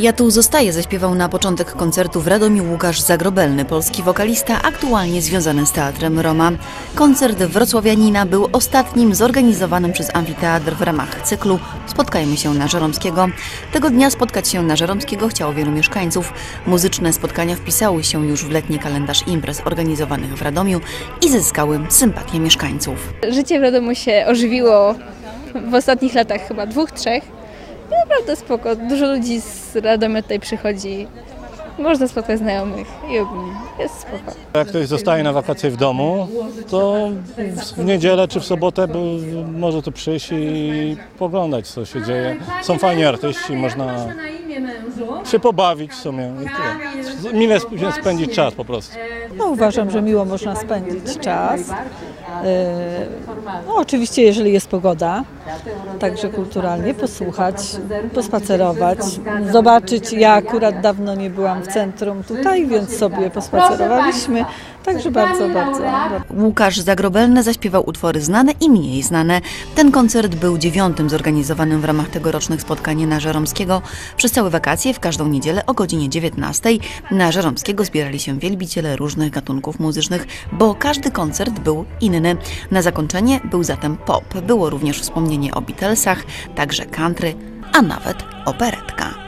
Ja tu zostaję zaśpiewał na początek koncertu w Radomiu Łukasz Zagrobelny, polski wokalista aktualnie związany z Teatrem Roma. Koncert wrocławianina był ostatnim zorganizowanym przez Amfiteatr w ramach cyklu Spotkajmy się na Żeromskiego. Tego dnia spotkać się na Żeromskiego chciało wielu mieszkańców. Muzyczne spotkania wpisały się już w letni kalendarz imprez organizowanych w Radomiu i zyskały sympatię mieszkańców. Życie w Radomiu się ożywiło w ostatnich latach, chyba dwóch, trzech. Naprawdę spoko. Dużo ludzi z Radomia tutaj przychodzi. Można spotkać znajomych i ogólnie jest spoko. Jak ktoś zostaje na wakacje w domu, to w niedzielę czy w sobotę może tu przyjść i poglądać co się dzieje. Są fajni artyści, można się pobawić w sumie. Mile sp- spędzić czas po prostu. No, uważam, że miło można spędzić czas. E, No, oczywiście, jeżeli jest pogoda, także kulturalnie posłuchać, pospacerować, zobaczyć. Ja akurat dawno nie byłam w centrum tutaj, więc sobie pospacerowaliśmy. Także bardzo, bardzo. Łukasz Zagrobelny zaśpiewał utwory znane i mniej znane. Ten koncert był dziewiątym zorganizowanym w ramach tegorocznych spotkań na Żeromskiego. Przez całe wakacje w każdą niedzielę o godzinie 19 na Żeromskiego zbierali się wielbiciele różnych gatunków muzycznych, bo każdy koncert był inny. Na zakończenie był zatem pop. Było również wspomnienie o Beatlesach, także country, a nawet operetka.